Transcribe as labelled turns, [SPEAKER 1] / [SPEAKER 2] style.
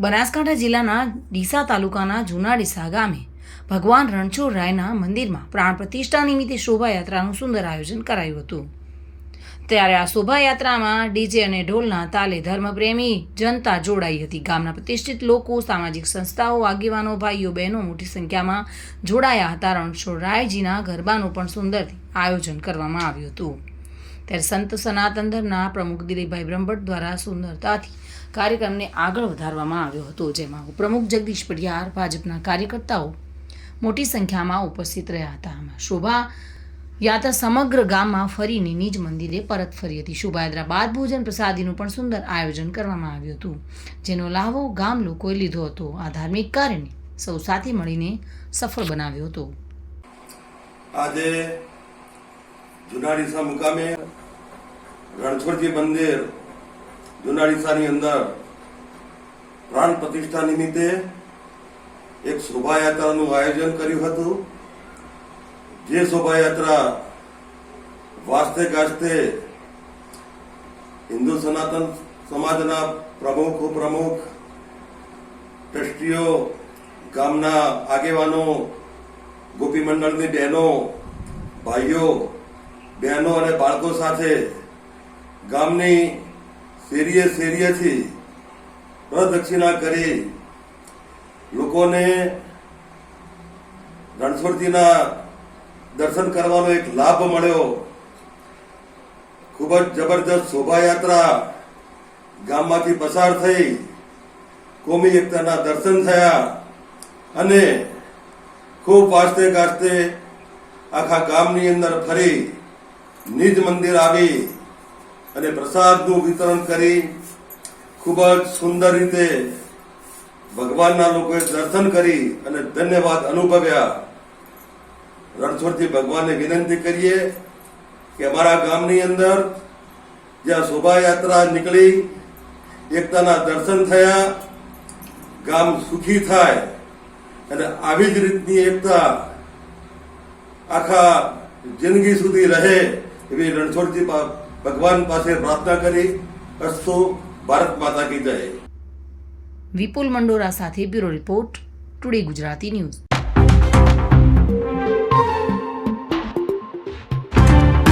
[SPEAKER 1] બનાસકાંઠા જિલ્લાના ડીસા તાલુકાના જૂના ડીસા ગામે ભગવાન રણછોડ રાયના મંદિરમાં પ્રાણ પ્રતિષ્ઠા નિમિત્તે શોભાયાત્રાનું સુંદર આયોજન કરાયું હતું. ત્યારે આ શોભાયાત્રામાં ડીજે અને ઢોલના તાલે ધર્મપ્રેમી જનતા જોડાઈ હતી. ગામના પ્રતિષ્ઠિત લોકો, સામાજિક સંસ્થાઓ, આગેવાનો, ભાઈઓ, બહેનો મોટી સંખ્યામાં જોડાયા હતા. રણછોડ રાયજીના ગરબાનું પણ સુંદર આયોજન કરવામાં આવ્યું હતું. ત્યારે સંત સનાતન ધર્મના પ્રમુખ દિલીપભાઈ બ્રહ્મભટ્ટ દ્વારા સુંદરતાથી કાર્યક્રમને આગળ વધારવામાં આવ્યો હતો, જેમાં ઉપપ્રમુખ જગદીશ પડિયાર ભાજપના કાર્યકર્તાઓ મોટી સંખ્યામાં ઉપસ્થિત રહ્યા હતા. આમાં શોભા યાત્રા સમગ્ર ગામમાં ફરીને નિજ મંદિરે પરત ફરી હતી. શોભાયાત્રા બાદ ભોજન પ્રસાદીનું પણ સુંદર આયોજન કરવામાં આવ્યું હતું, જેનો લાહવો ગામ લોકોએ લીધો હતો. આ ધાર્મિક કાર્યને સૌ સાથે મળીને સફળ બનાવ્યો હતો.
[SPEAKER 2] આજે જુનાડીસા મુકામે રણછોડજી મંદિર, જુનાડીસાની અંદર પ્રાણ પ્રતિષ્ઠા નિમિત્તે એક શોભાયાત્રાનું આયોજન કર્યું હતું. જે શોભાયાત્રા વાસ્તે ગાજતે હિન્દુ સનાતન સમાજના પ્રમુખ, ઉપપ્રમુખ, ટ્રસ્ટીઓ, ગામના આગેવાનો ગોપી મંડળની બહેનો, ભાઈઓ, બહેનો અને બાળકો સાથે ગામની શેરીએ શેરીએથી પ્રદક્ષિણા કરી લોકોને રણછોડજીના દર્શન કરવાનો એક લાભ મળ્યો. ખૂબ જ જબરજસ્ત શોભાયાત્રા ગામમાંથી પસાર થઈ કોમી એકતાના દર્શન થયા અને ખૂબ વાસ્તે ગાજતે આખા ગામની અંદર ફરી નિજ મંદિર આવી. અને પ્રસાદનું વિતરણ કરી ખૂબ જ સુંદર રીતે ભગવાનના લોકોએ દર્શન કરી અને ધન્યવાદ અનુભવ્યા. રણછોડથી ભગવાનને વિનંતી કરીએ કે અમારા ગામની અંદર જ્યાં શોભાયાત્રા નીકળી, એકતાના દર્શન થયા, ગામ સુખી થાય અને આવી જ રીતની એકતા આખા જિંદગી સુધી રહે એવી રણછોડજી ભગવાન પાસે પ્રાર્થના કરી, અસ્તુ, ભારત માતા કી જય.
[SPEAKER 1] વિપુલ મંડોરા સાથે bureau report, today Gujarati news.